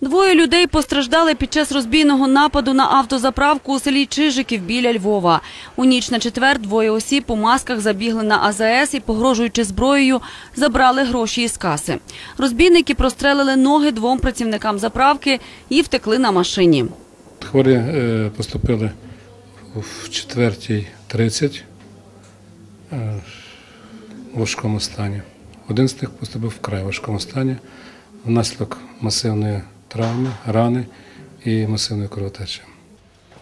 Двоє людей постраждали під час розбійного нападу на автозаправку у селі Чижиків біля Львова. У ніч на четвер двоє осіб у масках забігли на АЗС і, погрожуючи зброєю, забрали гроші із каси. Розбійники прострелили ноги двом працівникам заправки і втекли на машині. Хворі е, поступили в 4.30 е, в важкому стані. Один з них поступив в край важкому стані внаслідок масивної травми, рани і масивної кровотечі.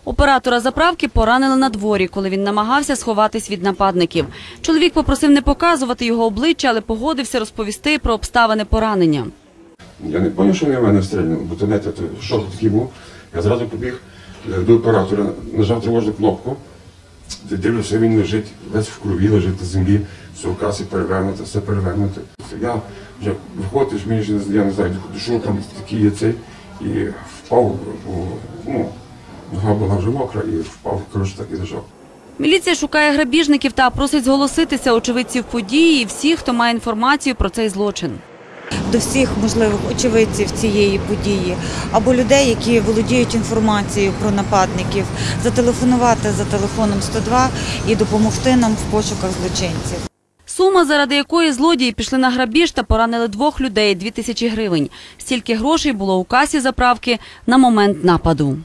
Оператора заправки поранили на дворі, коли він намагався сховатись від нападників. Чоловік попросив не показувати його обличчя, але погодився розповісти про обставини поранення. Я не зрозумів, що вони в мене стрільнули, бо то то шок такий був. Я зразу побіг е, до оператора, нажав тривожну кнопку. Дивлюся, він лежить, весь в крові лежить на землі, все в касі перевернуте, все перевернуте. Я вже виходиш, мені ж я не знаю, що там такий є цей, і впав, бо, ну, нога була вже мокра і впав, коротше, так і лежав. Міліція шукає грабіжників та просить зголоситися очевидців події і всіх, хто має інформацію про цей злочин. До всіх можливих очевидців цієї події або людей, які володіють інформацією про нападників, зателефонувати за телефоном 102 і допомогти нам в пошуках злочинців. Сума, заради якої злодії пішли на грабіж та поранили двох людей – 2 тисячі гривень. Стільки грошей було у касі заправки на момент нападу.